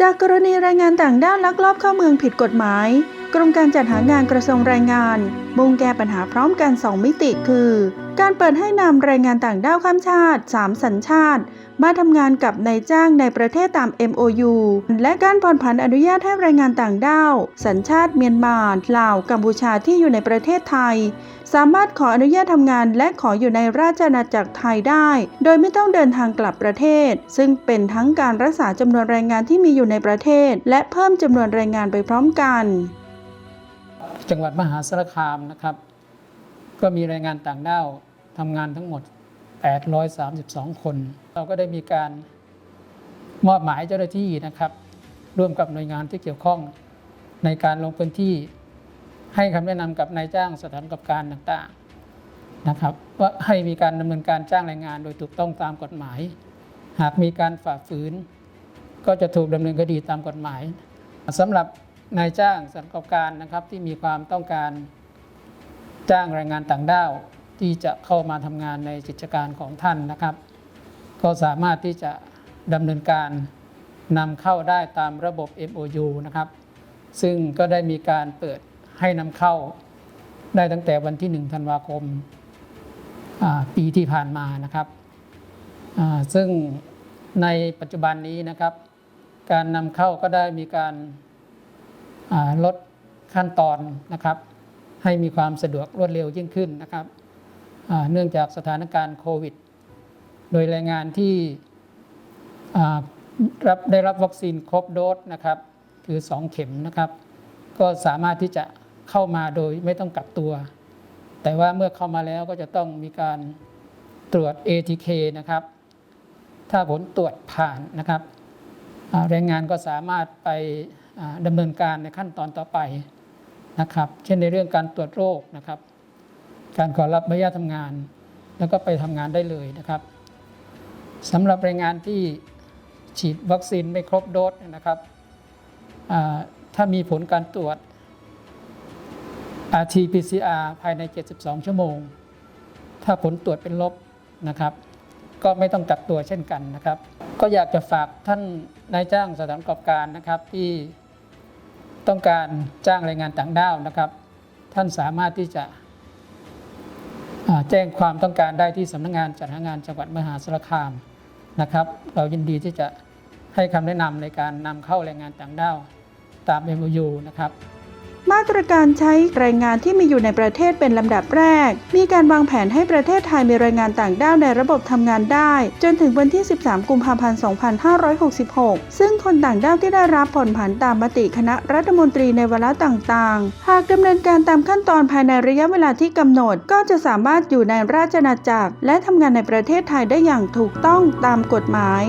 จากกรณีแรงงานต่างด้าวลักลอบเข้าเมืองผิดกฎหมาย กรมการจัดหางานกระทรวงแรงงานมุ่งแก้ปัญหาพร้อมกัน 2 มิติคือ การเปิดให้นำแรงงานต่างด้าวข้ามชาติ 3 สัญชาติ มาทำงานกับนายจ้างในประเทศตาม MOU และการผ่อนผันอนุญาตให้แรงงานต่างด้าว สัญชาติเมียนมาลาว กัมพูชาที่อยู่ในประเทศไทย สามารถขออนุญาตทำงานและขออยู่ในราชอาณาจักรไทยได้ โดยไม่ต้องเดินทางกลับประเทศ ซึ่งเป็นทั้งการรักษาจำนวนแรงงานที่มีอยู่ในประเทศ และเพิ่มจำนวนแรงงานไปพร้อมกัน จังหวัดมหาสารคามนะครับ ก็มีแรงงานต่างด้าวทำงานทั้งหมด 832 คน เราก็ได้มีการมอบหมายเจ้าหน้าที่นะครับ ร่วมกับหน่วยงานที่เกี่ยวข้องในการลงพื้นที่ ให้คำแนะนำกับนายจ้างสถานประกอบการต่างๆนะครับ ว่าให้มีการดำเนินการจ้างแรงงานโดยถูกต้องตามกฎหมาย หากมีการฝ่าฝืน ก็จะถูกดำเนินคดีตามกฎหมายสำหรับนายจ้างสถานประกอบการนะครับที่มีความต้องการ จ้างแรงงานต่างด้าวที่จะเข้ามาทำงานในกิจการของท่านนะครับ ก็สามารถที่จะดำเนินการนำเข้าได้ตามระบบ MOU นะครับ ซึ่งก็ได้มีการเปิดให้นำเข้าได้ตั้งแต่วันที่ 1 ธันวาคมปีที่ผ่านมานะครับซึ่งในปัจจุบันนี้นะครับ การนำเข้าก็ได้มีการาลดขั้นตอนนะครับ ให้มีความสะดวกรวดเร็วยิ่งขึ้นนะครับเนื่องจากสถานการณ์โควิด โดยแรงงานที่รับได้รับวัคซีนครบโดสนะครับคือ 2 เข็มนะครับ ก็สามารถที่จะเข้ามาโดยไม่ต้องกักตัว แต่ว่าเมื่อเข้ามาแล้วก็จะต้องมีการตรวจ ATK นะครับ ถ้าผลตรวจผ่านนะครับแรงงานก็สามารถไปดำเนินการในขั้นตอนต่อไป นะครับ เช่นในเรื่องการตรวจโรคนะครับ การขอรับใบอนุญาตทำงาน แล้วก็ไปทำงานได้เลยนะครับสำหรับแรงงานที่ฉีดวัคซีนไม่ครบโดสนะครับถ้ามีผลการตรวจ RT-PCR ภายใน 72 ชั่วโมง ถ้าผลตรวจเป็นลบนะครับ ก็ไม่ต้องกักตัวเช่นกันนะครับ ก็อยากจะฝากท่านนายจ้างสถานประกอบการนะครับที่ ต้องการจ้างแรงงานต่างด้าวนะครับ ท่านสามารถที่จะแจ้งความต้องการได้ที่สำนักงานจัดหางานจังหวัดมหาสารคามนะครับ เรายินดีที่จะให้คำแนะนำในการนำเข้าแรงงานต่างด้าวตาม MOU นะครับ มาตรการใช้แรงงานที่มีอยู่ในประเทศเป็นลำดับแรก มีการวางแผนให้ประเทศไทยมีแรงงานต่างด้าวในระบบทำงานได้ จนถึงวันที่ 13 กุมภาพันธ์ 2566 ซึ่งคนต่างด้าวที่ได้รับผ่อนผันตามมติคณะรัฐมนตรีในเวลาต่างๆ หากดำเนินการตามขั้นตอนภายในระยะเวลาที่กำหนด ก็จะสามารถอยู่ในราชอาณาจักร และทำงานในประเทศไทยได้อย่างถูกต้องตามกฎหมาย